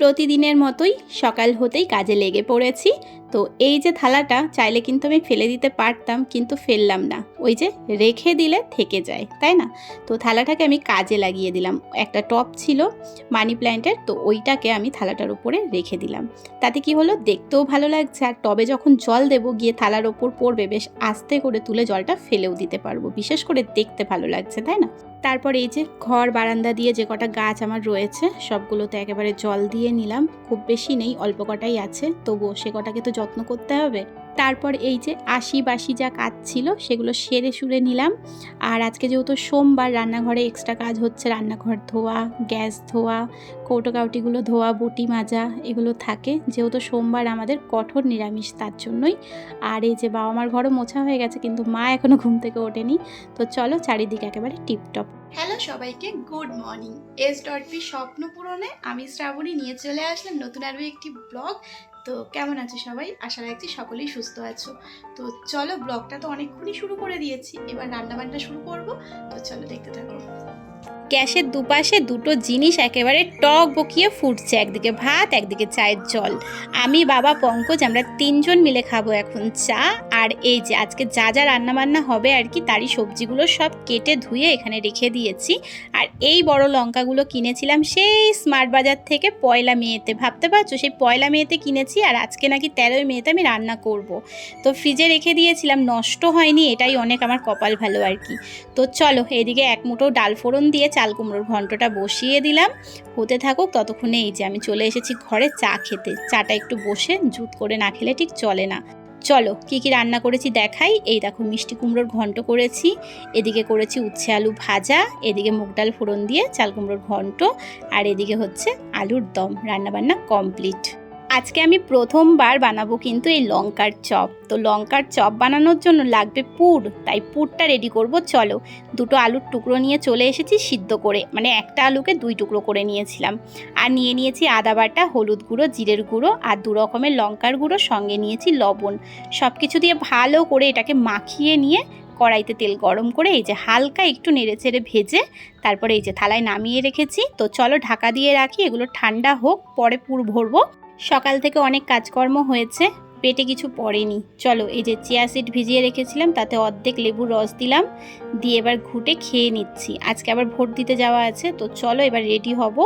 প্রতিদিনের মতোই সকাল হতেই কাজে লেগে পড়েছি। তো এই যে থালাটা, চাইলে কিন্তু আমি ফেলে দিতে পারতাম, কিন্তু ফেললাম না। ওই যে রেখে দিলে থেকে যায়, তাই না? তো থালাটাকে আমি কাজে লাগিয়ে দিলাম। একটা টপ ছিল মানি প্ল্যান্টের, তো ওইটাকে আমি থালাটার উপরে রেখে দিলাম। তাতে কি হলো? দেখতেও ভালো লাগছে, আর টবে যখন জল দেবো, গিয়ে থালার ওপর পড়বে, বেশ আস্তে করে তুলে জলটা ফেলেও দিতে পারব। বিশেষ করে দেখতে ভালো লাগছে, তাই না? তারপর এই যে ঘর, বারান্দা দিয়ে যে কটা গাছ আমার রয়েছে সবগুলোতে একেবারে জল দিয়ে নিলাম। খুব বেশি নেই, অল্প কটাই আছে। তবুও সে কটাকে তো যত্ন করতে হবে। তারপর এই যে আশি বাসি যা কাজ ছিল সেগুলো সেরে সুরে নিলাম। আর আজকে যেহেতু সোমবার রান্নাঘরে এক্সট্রা কাজ হচ্ছে, রান্নাঘর ধোয়া, গ্যাস ধোয়া কৌটো কাউটিগুলো ধোয়া, বটি মাজা এগুলো থাকে। যেহেতু সোমবার আমাদের কঠোর নিরামিষ, তার জন্যই। আর এই যে বাবা মার ঘরও মোছা হয়ে গেছে, কিন্তু মা এখনও ঘুম থেকে ওঠেনি। তো চলো চারিদিকে একেবারে টিপটপ। হ্যালো সবাইকে good morning S dot B স্বপ্ন পূরণে আমি শ্রাবণী নিয়ে চলে আসলাম নতুন আরও একটি ব্লগ তো কেমন আছো সবাই? আশা রাখছি সকলেই সুস্থ আছো। তো চলো ব্লগটা তো অনেকক্ষণই শুরু করে দিয়েছি। এবার রান্নাবান্না শুরু করব। তো চলো দেখতে থাকো। গ্যাসের দুপাশে দুটো জিনিস একেবারে টক বকিয়ে ফুটছে, একদিকে ভাত, একদিকে চায়ের জল। আমি, বাবা, পঙ্কজ, আমরা তিনজন মিলে খাব এখন চা। আর এই যে, আজকে যা যা রান্নাবান্না হবে আর কি, তারই সবজিগুলো সব কেটে ধুয়ে এখানে রেখে দিয়েছি। আর এই বড় লঙ্কাগুলো কিনেছিলাম সেই স্মার্ট বাজার থেকে পয়লা মেয়েতে ভাবতে পারছ? সেই পয়লা মেয়েতে কিনেছি আর আজকে নাকি তেরোই মেয়েতে আমি রান্না করব। তো ফ্রিজে রেখে দিয়েছিলাম, নষ্ট হয়নি, এটাই অনেক আমার কপাল ভালো আর কি। তো চলো, এদিকে এক মুঠো ডাল ফোড়ন দিয়ে চাল কুমড়োর ঘন্টটা বসিয়ে দিলাম। হতে থাকুক ততক্ষণে এই যে আমি চলে এসেছি ঘরে চা খেতে। চাটা একটু বসে জুত করে না খেলে ঠিক চলে না। চলো, কি কি রান্না করেছি দেখাই। এই দেখো মিষ্টি কুমড়োর ঘন্ট করেছি। এদিকে করেছি উচ্ছে আলু ভাজা, এদিকে মুগ ডাল ফোড়ন দিয়ে চাল কুমড়োর ঘন্ট, আর এদিকে হচ্ছে আলুর দম। রান্নাবান্না কমপ্লিট। আজকে আমি প্রথমবার বানাবো কিন্তু এই লঙ্কার চপ। তো লঙ্কার চপ বানানোর জন্য লাগবে পুর। তাই পুরটা রেডি করব। চলো, দুটো আলুর টুকরো নিয়ে চলে এসেছি সিদ্ধ করে। মানে একটা আলুকে দুই টুকরো করে নিয়েছিলাম। আর নিয়ে নিয়েছি আদা বাটা, হলুদ গুঁড়ো, জিরের গুঁড়ো আর দু রকমের লঙ্কার গুঁড়ো। সঙ্গে নিয়েছি লবণ। সব কিছু দিয়ে ভালো করে এটাকে মাখিয়ে নিয়ে কড়াইতে তেল গরম করে এই যে হালকা একটু নেড়ে চেড়ে ভেজে তারপরে এই যে থালায় নামিয়ে রেখেছি। তো চলো ঢাকা দিয়ে রাখি। এগুলো ঠান্ডা হোক, পরে পুর ভরবো। সকাল থেকে অনেক কাজকর্ম হয়েছে, পেটে কিছু পড়েনি। চলো, এই যে চিয়া সিড ভিজিয়ে রেখেছিলাম, তাতে অর্ধেক লেবুর রস দিলাম, দিয়ে এবার ঘুটে খেয়ে নিচ্ছি। আজকে আবার ভোট দিতে যাওয়া আছে, তো চলো এবার রেডি হব।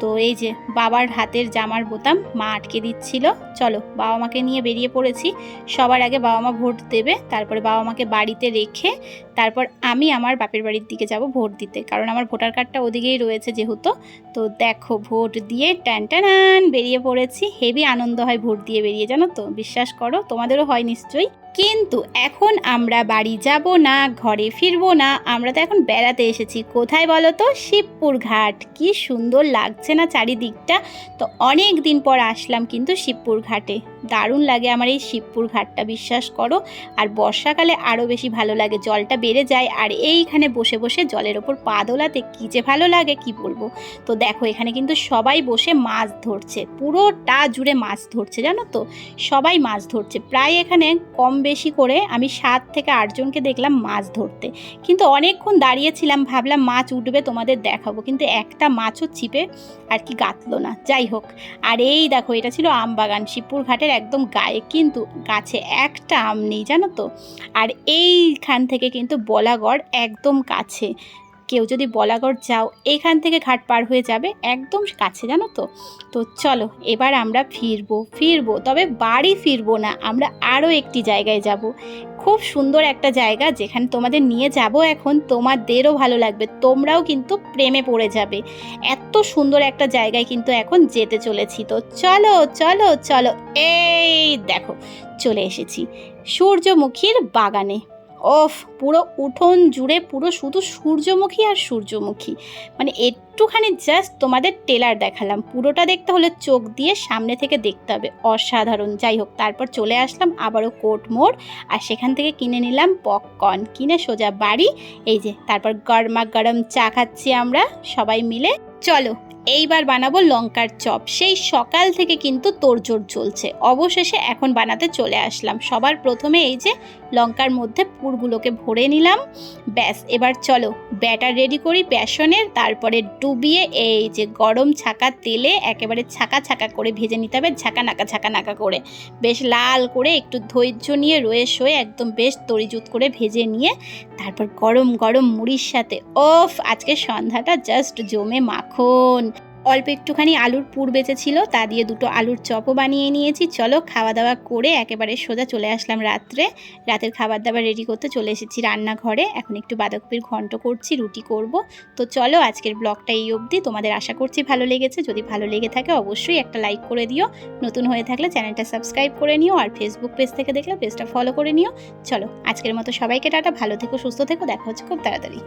তো এই যে বাবার হাতের জামার বোতাম মা আটকে দিচ্ছিল। চলো বাবা মাকে নিয়ে বেরিয়ে পড়েছি। সবার আগে বাবা মা ভোট দেবে, তারপরে বাবা মাকে বাড়িতে রেখে তারপর আমি আমার বাপের বাড়ির দিকে যাব ভোট দিতে। কারণ আমার ভোটার কার্ডটা ওদিকেই রয়েছে যেহেতু। তো দেখো ভোট দিয়ে ট্যান ট্যান বেরিয়ে পড়েছি। হেভি আনন্দ হয় ভোট দিয়ে বেরিয়ে, জানো তো? বিশ্বাস করো, তোমাদেরও হয় নিশ্চয়ই। কিন্তু এখন আমরা বাড়ি যাব না, ঘরে ফিরব না। আমরা তো এখন বেড়াতে এসেছি। কোথায় বলো তো? শিবপুর ঘাট। কি সুন্দর লাগছে না চারিদিকটা। তো অনেক দিন পর আসলাম কিন্তু শিবপুর ঘাটে। দারুণ লাগে আমার এই শিবপুর ঘাটটা, বিশ্বাস করো। আর বর্ষাকালে আরও বেশি ভালো লাগে, জলটা বেড়ে যায়। আর এইখানে বসে বসে জলের ওপর পা দোলাতে কী যে ভালো লাগে, কি বলব? তো দেখো, এখানে কিন্তু সবাই বসে মাছ ধরছে, পুরোটা জুড়ে মাছ ধরছে, জানো তো? সবাই মাছ ধরছে। প্রায় এখানে কম বেশি করে আমি সাত থেকে আটজনকে দেখলাম মাছ ধরতে। কিন্তু অনেকক্ষণ দাঁড়িয়েছিলাম, ভাবলাম মাছ উঠবে, তোমাদের দেখাবো। কিন্তু একটা মাছও চিপে আর কি গাতলো না। যাই হোক, আর এই দেখো, এটা ছিল আমবাগান, শিবপুর শিবপুর ঘাটের একদম গায়ে কিন্তু গাছে একটা আম নেই, জানো তো? আর এইখান থেকে কিন্তু বলাগড় একদম কাছে। কেউ যদি বলাগড় যাও এইখান থেকে ঘাট পার হয়ে যাবে একদম কাছে, জানো তো? তো চলো, এবার আমরা ফিরবো ফিরবো, তবে বাড়ি ফিরবো না, আমরা আরও একটি জায়গায় যাব। খুব সুন্দর একটা জায়গা, যেখানে তোমাদের নিয়ে যাব এখন, তোমাদেরও ভালো লাগবে, তোমরাও কিন্তু প্রেমে পড়ে যাবে। এত সুন্দর একটা জায়গায় কিন্তু এখন যেতে চলেছি, তো চলো চলো চলো, এই দেখো, চলে এসেছি, সূর্যমুখীর বাগানে। ওফ, পুরো উঠোন জুড়ে পুরো শুধু সূর্যমুখী আর সূর্যমুখী। মানে একটুখানি জাস্ট তোমাদের টেলার দেখালাম। পুরোটা দেখতে হলে চোখ দিয়ে সামনে থেকে দেখতে হবে। অসাধারণ। যাই হোক, তারপর চলে আসলাম আবারও কোট মোড় আর সেখান থেকে কিনে নিলাম পপকর্ন কিনে সোজা বাড়ি। এই যে, তারপর গরমা গরম চা খাচ্ছি আমরা সবাই মিলে। চলো এইবার বানাবো লঙ্কার চপ। সেই সকাল থেকে কিন্তু তোড়জোড় চলছে। অবশেষে এখন বানাতে চলে আসলাম। সবার প্রথমে এই যে লঙ্কার মধ্যে পুরগুলোকে ভরে নিলাম। ব্যাস, এবার চলো ব্যাটার রেডি করি বেসনের। তারপরে ডুবিয়ে এই যে গরম ছাকা তেলে একেবারে ছাকা ছাকা করে ভেজে নিতে হবে, ঝাঁকা নাকা ঝাঁকা নাকা করে। বেশ লাল করে একটু ধৈর্য নিয়ে রয়ে শয়ে একদম বেশ তরিজুত করে ভেজে নিয়ে তারপর গরম গরম মুড়ির সাথে ওফ আজকে সন্ধ্যাটা জাস্ট জমে মাখন। অল্প একটুখানি আলুর পুর বেঁচেছিল তা দিয়ে দুটো আলুর চপও বানিয়ে নিয়েছি। চলো খাওয়া দাওয়া করে একেবারে সোজা চলে আসলাম রাত্রে। রাতের খাবার দাবার রেডি করতে চলে এসেছি রান্নাঘরে। এখন একটু বাঁধাকপির ঘন্ট করছি, রুটি করব। তো চলো আজকের ব্লগটা এই অবধি। তোমাদের আশা করছি ভালো লেগেছে। যদি ভালো লেগে থাকে অবশ্যই একটা লাইক করে দিও। নতুন হয়ে থাকলে চ্যানেলটা সাবস্ক্রাইব করে নিও আর ফেসবুক পেজ থেকে দেখলে পেজটা ফলো করে নিও। চলো আজকের মতো সবাইকে টাটা। ভালো থেকো, সুস্থ থেকো। দেখা হচ্ছে খুব তাড়াতাড়ি।